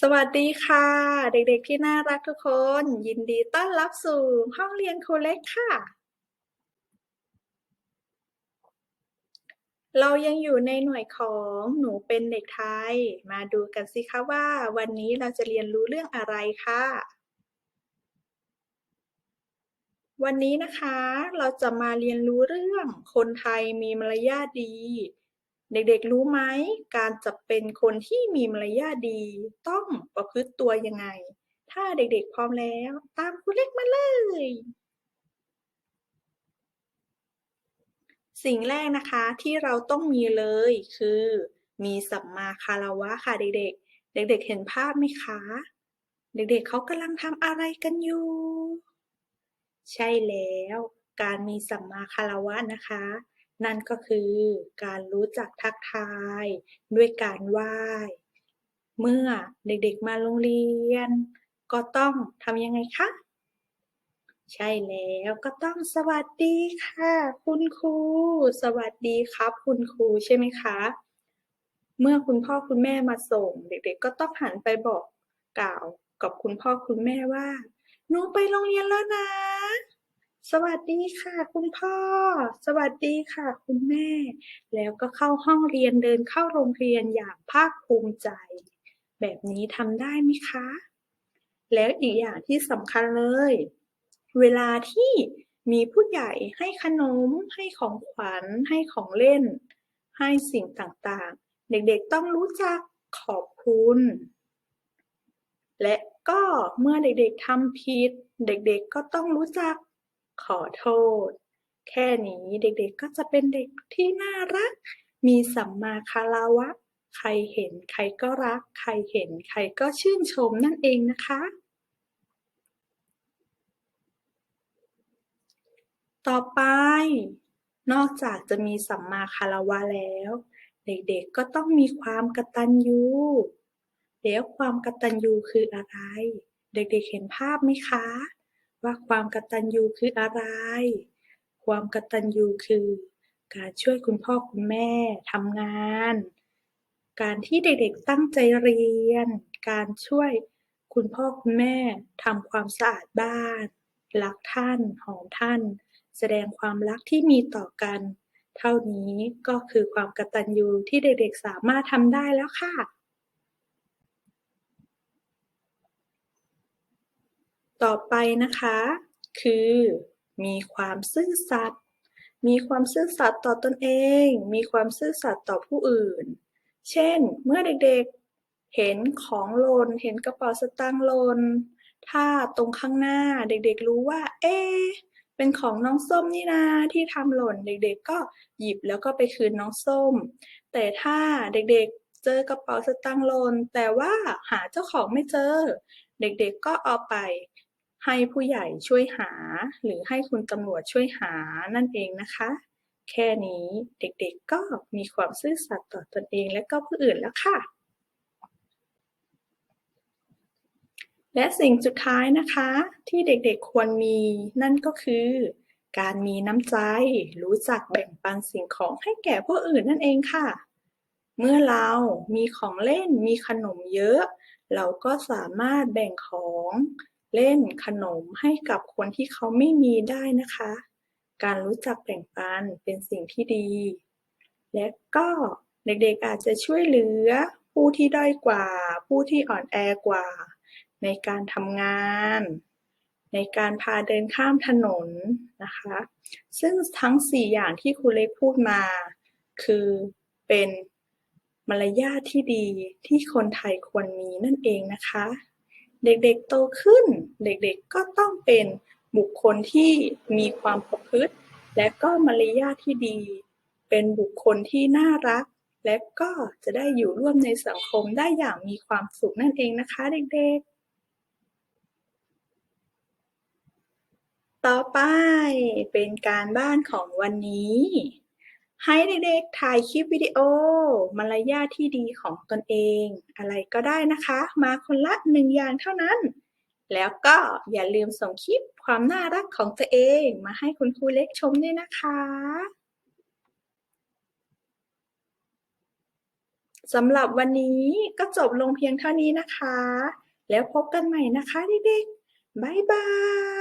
สวัสดีค่ะ เด็กๆที่น่ารักทุกคน ยินดีต้อนรับสู่ห้องเรียนครูเล็กค่ะ เรายังอยู่ในหน่วยของหนูเป็นเด็กไทย มาดูกันสิคะว่า วันนี้เราจะเรียนรู้เรื่องอะไรค่ะ วันนี้นะคะเราจะมาเรียนรู้เรื่องคนไทยมีมารยาทดี เด็กๆ รู้ไหมการจะเป็นคนที่มีมารยาทดี ต้องประพฤติตัวยังไง ถ้าเด็กๆ พร้อมแล้ว ตามครูเล็กมาเลย สิ่งแรกนะคะที่เราต้องมีเลยคือ มีสัมมาคารวะค่ะเด็กๆ เด็กๆ เห็นภาพไหมคะ เด็กๆ เขากำลังทำอะไรกันอยู่ ใช่แล้ว การมีสัมมาคารวะนะคะ นั่นก็คือการรู้จักทักทายด้วยการไหว้ เมื่อเด็กๆมาโรงเรียน ก็ต้องทำยังไงคะ ใช่แล้วก็ต้องสวัสดีค่ะ คุณครู สวัสดีครับ คุณครูใช่ไหมคะ เมื่อคุณพ่อคุณแม่มาส่ง เด็กๆ ก็ต้องหันไปบอกกล่าวกับคุณพ่อคุณแม่ว่าหนูไปโรงเรียนแล้วนะ สวัสดีค่ะคุณพ่อ สวัสดีค่ะคุณแม่ แล้วก็เข้าห้องเรียนเดินเข้าโรงเรียนอย่างภาคภูมิใจ แบบนี้ทำได้ไหมคะ แล้วอีกอย่างที่สำคัญเลย เวลาที่มีผู้ใหญ่ให้ขนม ให้ของขวัญ ให้ของเล่น ให้สิ่งต่างๆ เด็กๆต้องรู้จักขอบคุณ และก็เมื่อเด็กๆทำผิด เด็กๆก็ต้องรู้จัก ขอโทษ แค่นี้เด็กๆก็จะเป็นเด็กที่น่ารัก มีสัมมาคารวะ ใครเห็นใครก็รัก ใครเห็นใครก็ชื่นชมนั่นเองนะคะ ต่อไป นอกจากจะมีสัมมาคารวะแล้ว เด็กๆก็ต้องมีความกตัญญูแล้วความกตัญญูคืออะไร เด็กๆเห็นภาพไหมคะ ว่าความกตัญญูคืออะไร ความกตัญญูคือ การช่วยคุณพ่อคุณแม่ทำงาน การที่เด็กๆตั้งใจเรียน การช่วยคุณพ่อคุณแม่ทำความสะอาดบ้านรักท่านหอมท่าน แสดงความรักที่มีต่อกัน เท่านี้ก็คือความกตัญญูที่เด็กๆสามารถทำได้แล้วค่ะ ต่อไปนะคะ คือมีความซื่อสัตย์มีความซื่อสัตย์ต่อตนเอง มีความซื่อสัตย์ต่อผู้อื่น เช่น เมื่อเด็กๆ เห็นของหล่น เห็นกระเป๋าสตางค์หล่น ถ้าตรงข้างหน้าเด็กๆรู้ว่า เอ๊เป็นของน้องส้มนี่นาที่ทำหล่น เด็กๆ ก็หยิบแล้วก็ไปคืนน้องส้ม แต่ถ้าเด็กๆ เจอกระเป๋าสตางค์หล่น แต่ว่าหาเจ้าของไม่เจอ เด็กๆ ก็เอาไป ให้ผู้ใหญ่ช่วยหา หรือให้คุณตำรวจช่วยหานั่นเองนะคะ แค่นี้เด็กๆก็มีความซื่อสัตย์ต่อตนเองและก็ผู้อื่นแล้วค่ะ และสิ่งสุดท้ายนะคะ ที่เด็กๆควรมีนั่นก็คือ การมีน้ำใจ รู้จักแบ่งปันสิ่งของให้แก่ผู้อื่นนั่นเองค่ะ เมื่อเรามีของเล่นมีขนมเยอะ เราก็สามารถแบ่งของ เล่นขนมให้กับคนที่เขาไม่มีได้นะคะ การรู้จักแบ่งปันเป็นสิ่งที่ดี และก็เด็กๆอาจจะช่วยเหลือผู้ที่ด้อยกว่า ผู้ที่อ่อนแอกว่า ในการทำงาน ในการพาเดินข้ามถนนนะคะ ซึ่งทั้ง 4 อย่างที่ครูเล็กพูดมา คือเป็นมารยาทที่ดีที่คนไทยควรมีนั่นเองนะคะ เด็กๆโตขึ้น เด็กๆก็ต้องเป็นบุคคลที่มีความประพฤติ และก็มารยาทที่ดี เป็นบุคคลที่น่ารัก และก็จะได้อยู่ร่วมในสังคมได้อย่างมีความสุขนั่นเองนะคะเด็กๆ ต่อไปเป็นการบ้านของวันนี้ ให้เด็กๆ ถ่ายคลิปวิดีโอ มารยาทที่ดีของตนเอง อะไรก็ได้นะคะ มาคนละหนึ่งอย่างเท่านั้น แล้วก็อย่าลืมส่งคลิปความน่ารักของตัวเองมาให้คุณครูเล็กชมด้วยนะคะสำหรับวันนี้ก็จบลงเพียงเท่านี้นะคะ แล้วพบกันใหม่นะคะเด็กๆ บ๊ายบาย